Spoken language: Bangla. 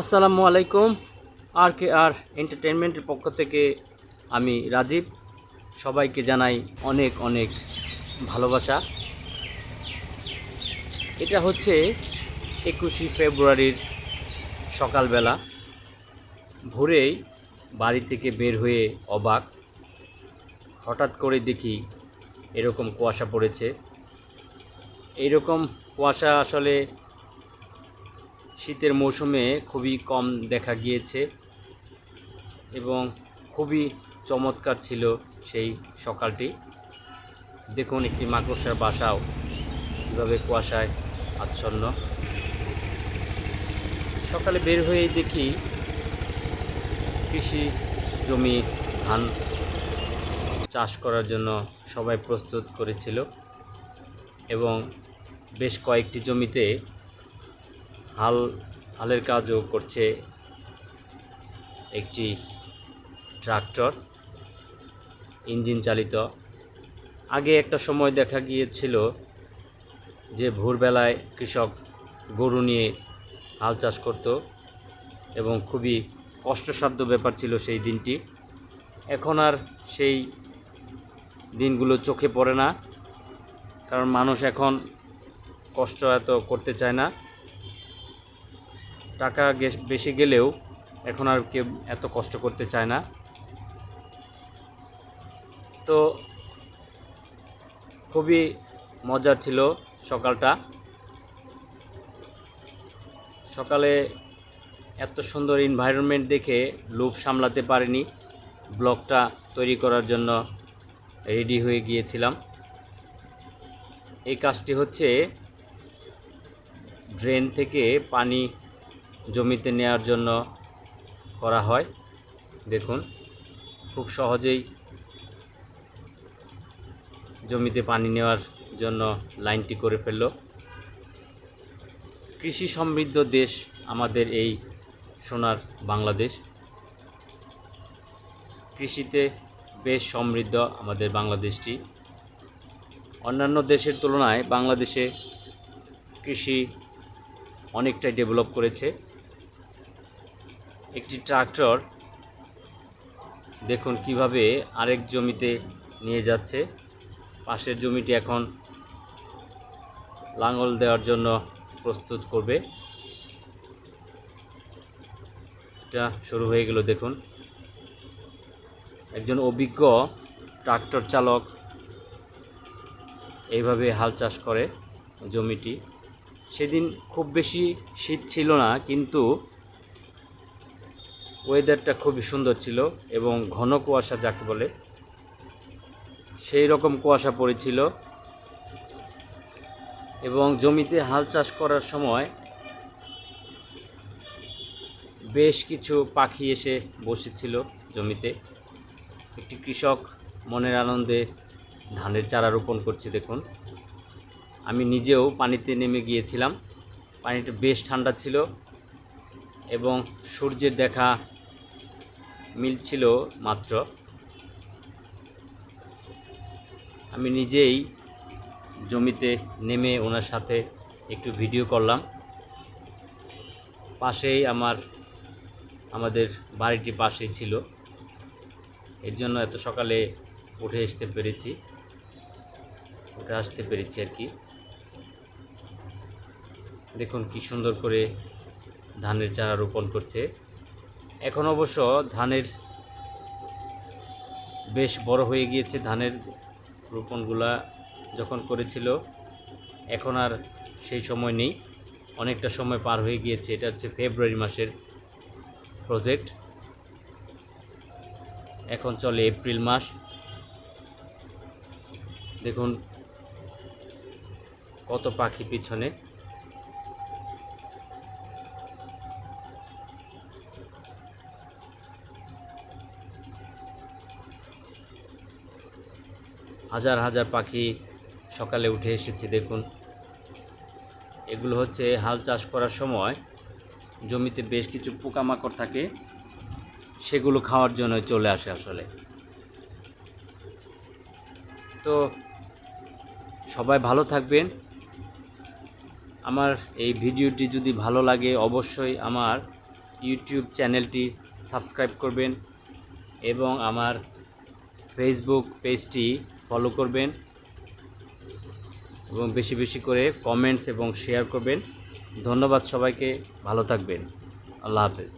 আসসালামু আলাইকুম, আর কে আর এন্টারটেনমেন্টের পক্ষ থেকে আমি রাজীব। সবাইকে জানাই অনেক অনেক ভালোবাসা। এটা হচ্ছে একুশে ফেব্রুয়ারির সকালবেলা। ভোরেই বাড়ি থেকে বের হয়ে অবাক, হঠাৎ করে দেখি এরকম কুয়াশা পড়েছে। এইরকম কুয়াশা আসলে শীতের মৌসুমে খুবই কম দেখা গিয়েছে এবং খুবই চমৎকার ছিল সেই সকালটি। দেখুন একটি মাকড়সার বাসাও কীভাবে কুয়াশায় আচ্ছন্ন। সকালে বের হয়ে দেখি কৃষি জমি ধান চাষ করার জন্য সবাই প্রস্তুত করেছিল এবং বেশ কয়েকটি জমিতে হাল, হালের কাজও করছে একটি ট্রাক্টর, ইঞ্জিন চালিত। আগে একটা সময় দেখা গিয়েছিল যে ভোরবেলায় কৃষক গরু নিয়ে হাল চাষ করত এবং খুবই কষ্টসাধ্য ব্যাপার ছিল সেই দিনটি। এখন আর সেই দিনগুলো চোখে পড়ে না, কারণ মানুষ এখন কষ্ট এত করতে চায় না। টাকা বেশি গেলেও এখন আর কেউ এত কষ্ট করতে চায় না। তো খুবই মজার ছিল সকালটা। সকালে এত সুন্দর এনভায়রনমেন্ট দেখে লোভ সামলাতে পারিনি। ব্লগটা তৈরি করার জন্য রেডি হয়ে গিয়েছিলাম। এই কাজটি হচ্ছে ড্রেন থেকে পানি জমিতে নেওয়ার জন্য করা হয়। দেখুন, খুব সহজেই জমিতে পানি নেওয়ার জন্য লাইনটি করে ফেলল। কৃষি সমৃদ্ধ দেশ আমাদের এই সোনার বাংলাদেশ। কৃষিতে বেশ সমৃদ্ধ আমাদের বাংলাদেশটি। অন্যান্য দেশের তুলনায় বাংলাদেশে কৃষি অনেকটাই ডেভেলপ করেছে। একটি ট্রাক্টর। দেখুন কীভাবে আরেক জমিতে নিয়ে যাচ্ছে। পাশের জমিটি এখন লাঙল দেওয়ার জন্য প্রস্তুত করবে। এটা শুরু হয়ে গেল, দেখুন। একজন অভিজ্ঞ ট্রাক্টর চালক এইভাবে হাল চাষ করে জমিটি। সেদিন খুব বেশি শীত ছিল না, কিন্তু ওয়েদারটা খুবই সুন্দর ছিল এবং ঘন কুয়াশা যাকে বলে সেই রকম কুয়াশা পড়েছিল। এবং জমিতে হাল চাষ করার সময় বেশ কিছু পাখি এসে বসেছিল জমিতে। একটি কৃষক মনের আনন্দে ধানের চারা রোপণ করছে, দেখুন। আমি নিজেও পানিতে নেমে গিয়েছিলাম। পানিটা বেশ ঠান্ডা ছিল এবং সূর্যের দেখা মিলছিল মাত্র। আমি নিজেই জমিতে নেমে ওনার সাথে একটু ভিডিও করলাম। পাশেই আমার, আমাদের বাড়িটি পাশেই ছিল। এর জন্য এত সকালে উঠে আসতে পেরেছি। উঠে আসতে পেরেছি আর কি। দেখুন কি সুন্দর করে ধানের চারা রোপণ করছে। এখন অবশ্য ধানের বেশ বড় হয়ে গিয়েছে। ধানের রোপণগুলা যখন করেছিল, এখন আর সেই সময় নেই। অনেকটা সময় পার হয়ে গিয়েছে। এটা হচ্ছে ফেব্রুয়ারি মাসের প্রজেক্ট। এখন চলে এপ্রিল মাস। দেখুন কত পাখি পিছনে। হাজার হাজার পাখি সকালে উঠে এসেছে, দেখুন। এগুলো হচ্ছে হাল চাষ করার সময় জমিতে বেশ কিছু পোকামাকড় থাকে, সেগুলো খাওয়ার জন্য চলে আসে আসলে। তো সবাই ভালো থাকবেন। আমার এই ভিডিওটি যদি ভালো লাগে, অবশ্যই আমার ইউটিউব চ্যানেলটি সাবস্ক্রাইব করবেন এবং আমার ফেসবুক পেজটি ফলো করবেন এবং বেশি বেশি করে কমেন্টস এবং শেয়ার করবেন। ধন্যবাদ সবাইকে, ভালো থাকবেন। আল্লাহ হাফেজ।